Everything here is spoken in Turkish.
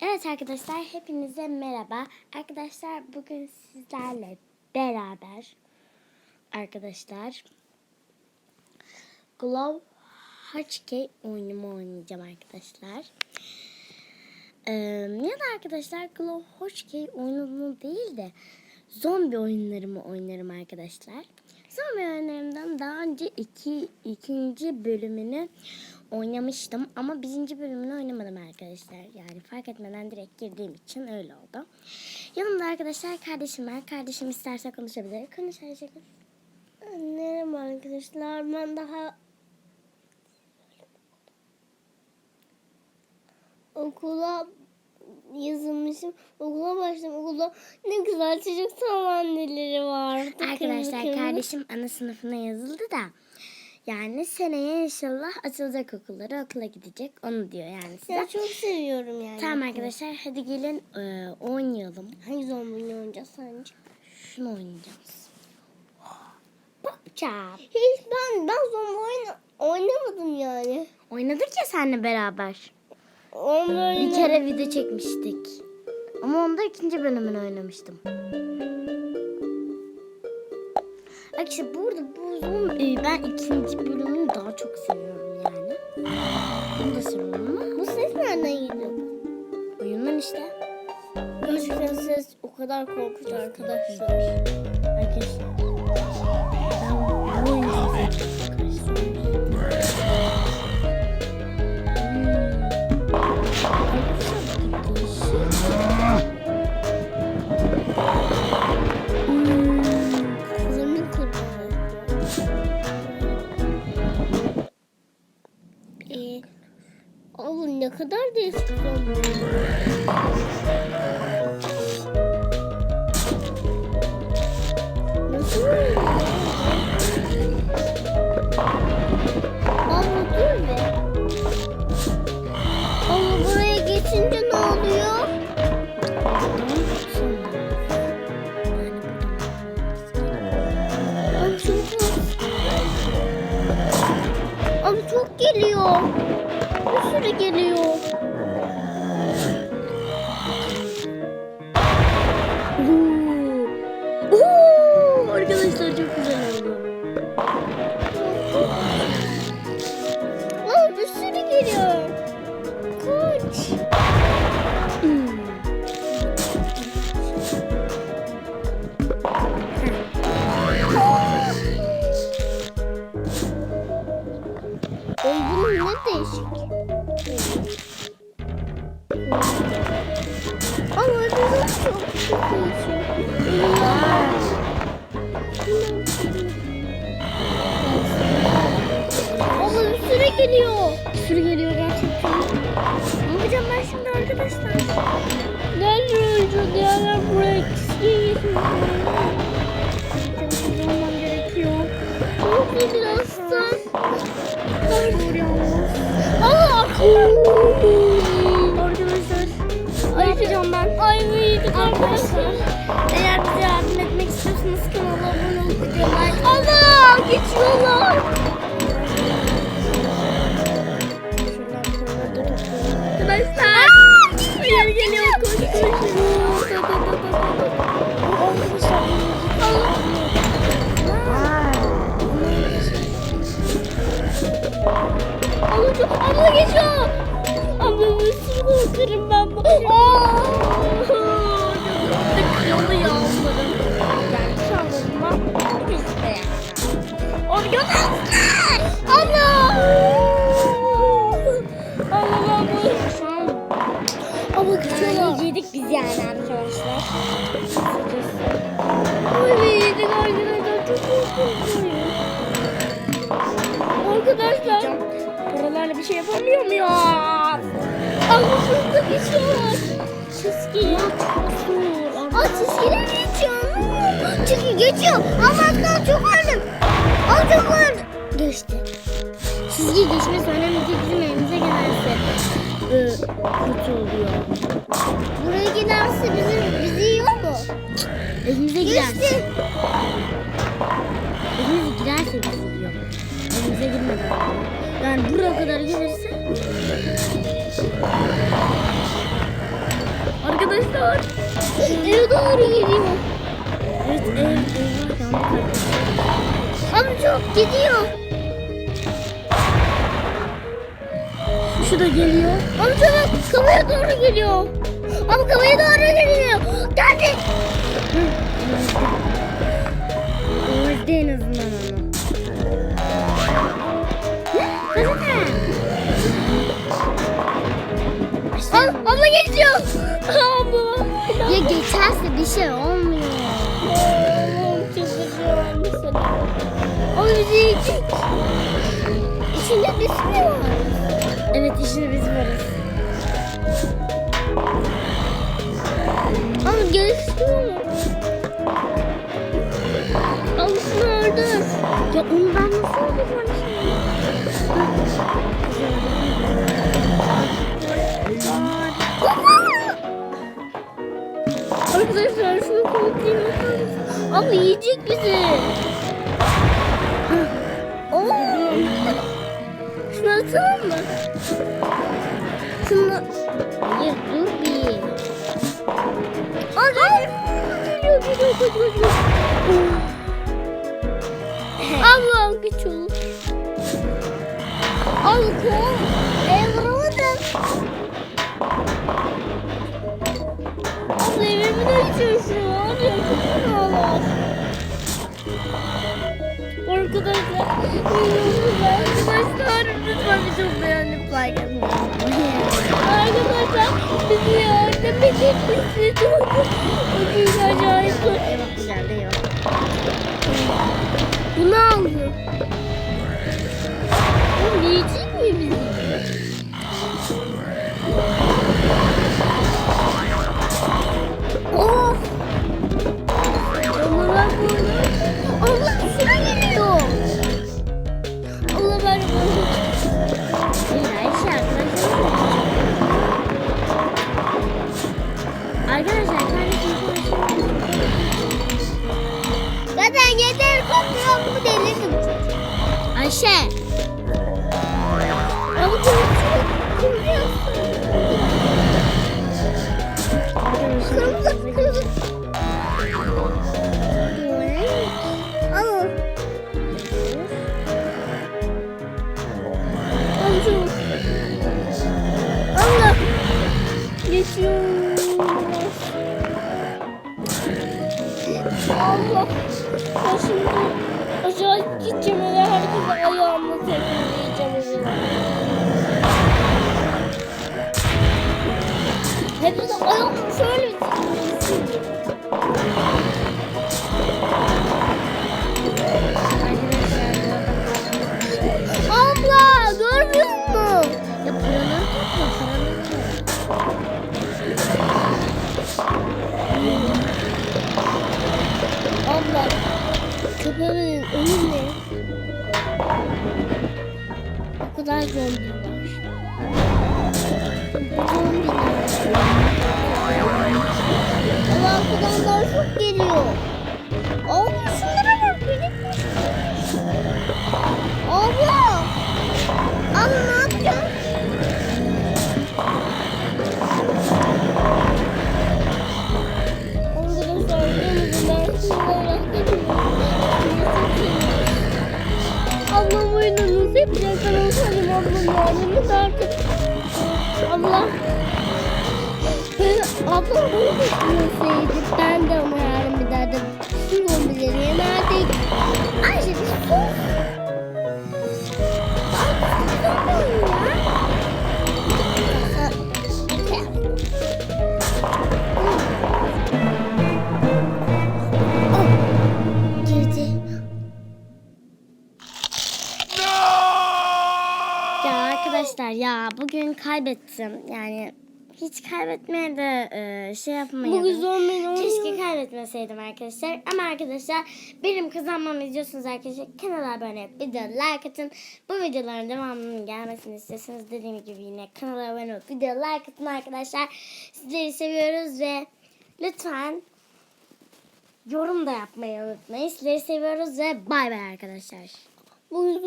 Evet arkadaşlar hepinize merhaba. Arkadaşlar bugün sizlerle beraber arkadaşlar Glove Hatchkey oyunumu oynayacağım arkadaşlar. Ee, ya da arkadaşlar Glove Hatchkey oyununu değil de zombi oyunlarımı oynarım arkadaşlar. Zombi oyunlarımdan daha önce iki, ikinci bölümünü oynamıştım ama birinci bölümünü oynamadım arkadaşlar. Yani fark etmeden direkt girdiğim için öyle oldu. Yanımda arkadaşlar kardeşim var. Kardeşim isterse konuşabilir. Konuş Ayşegül. Merhaba arkadaşlar. Ben daha okula yazılmışım. Okula başladım. Okulda ne güzel çocuk samanneleri vardı. Arkadaşlar kardeşim ana sınıfına yazıldı da yani seneye inşallah açılacak okulları okula gidecek. Onu diyor yani size. Ya çok seviyorum yani. Tamam arkadaşlar hadi gelin e, oynayalım. Hangi zombini oynayacağız sence? Şunu oynayacağız. Popçap. Hiç ben ben zombi oyna, oynamadım yani. Oynadık ya seninle beraber. Onu Bir kere video çekmiştik. Ama onda ikinci bölümünü oynamıştım. Bak işte burada bu zombi ben ikinci bölümünü daha çok seviyorum yani. Bunu da seviyorum ama Bu ses nereden geliyor? oyundan işte. Gerçekten ses o kadar korkunç arkadaşlar. Arkadaşlar. Ben bu oyunu kadar değişik zombi. Nasıl dur be. Abla buraya geçince ne oluyor? Abi çok geliyor. Bir sürü geliyor. Sürü geliyor gerçekten. Ne yapacağım ben şimdi arkadaşlar? Nerede şu diğerler buraya gitsin. Olmam gerekiyor. Çok aslan. Zor yalnız. Allah Arkadaşlar ne yapacağım ben? Ay büyüdük arkadaşlar. Eğer bize yardım etmek istiyorsanız kanala abone like Allah geçiyorlar. Arkadaşlar. Hayır geliyor koş koş. Abla abla geçiyor. Abla sürü korkarım ben bu. Aa! Ay yedik arkadaşlar çok korkuyorum. Arkadaşlar. Paralarla bir şey yapamıyor muyum? Abla şurada geçiyorlar. Çizgi. Aa çizgiler geçiyor. Çizgi geçiyor. Ama aslan çok öldüm. Çok öldüm. Geçti. Çizgi geçmesi önemli değil. Bizim elimize gelirse e, kötü oluyor. Buraya giderse bizi, bizi yiyor mu? Elimize giderse. Geçti. Elimize girerse bizi yiyor. Elimize girmeden. Yani buraya kadar gelirse arkadaşlar. Eve doğru geliyor. Evet ev yandık arkadaşlar. Amca gidiyor. Şu da geliyor. Amca bak kafaya doğru geliyor. Ama kafaya doğru geliyor. Geldi. Öldü en azından onu. Al, abla geçiyor. Abla. Ya geçerse bir şey olmuyor. O bizi yiyecek. İçinde bir şey var. Evet işini biz varız. Ama gelişiyor mu? Ya onu ben nasıl şimdi? Arkadaşlar şunu korkayım. Abla yiyecek bizi. Oo. Şunu atalım mı? Şunu... Hayır dur bir. Hayır. Geliyor geliyor geliyor. geliyor. Abla güç olur. Al kol. E vuramadım. Abla evimi de geçiyorsun. Abi Arkadaşlar. Arkadaşlar lütfen çok beğenip like atın. Arkadaşlar bizi yardım edin. Bizi çok acayip. Ben şimdi acayip gideceğim eve herkese ayağımla tekmeleyeceğim eve. Hepsi ayağımı şöyle köpeğimin önü ne? O kadar zombi var. Zombiler. Allah arkadan daha çok geliyor. Abla Ben ablam bunu düşünseydi ben de ona yardım ederdim. Tüm zombileri yenerdik. Ayşe bir sus. Girdi. Bugün kaybettim. Yani hiç kaybetmeye de e, şey yapmayalım. Bugün zombi Keşke kaybetmeseydim arkadaşlar. Ama arkadaşlar benim kazanmamı istiyorsunuz arkadaşlar. Kanala abone olup video like atın. Bu videoların devamının gelmesini istiyorsanız dediğim gibi yine kanala abone olup video like atın arkadaşlar. Sizleri seviyoruz ve lütfen yorum da yapmayı unutmayın. Sizleri seviyoruz ve bay bay arkadaşlar. Bugün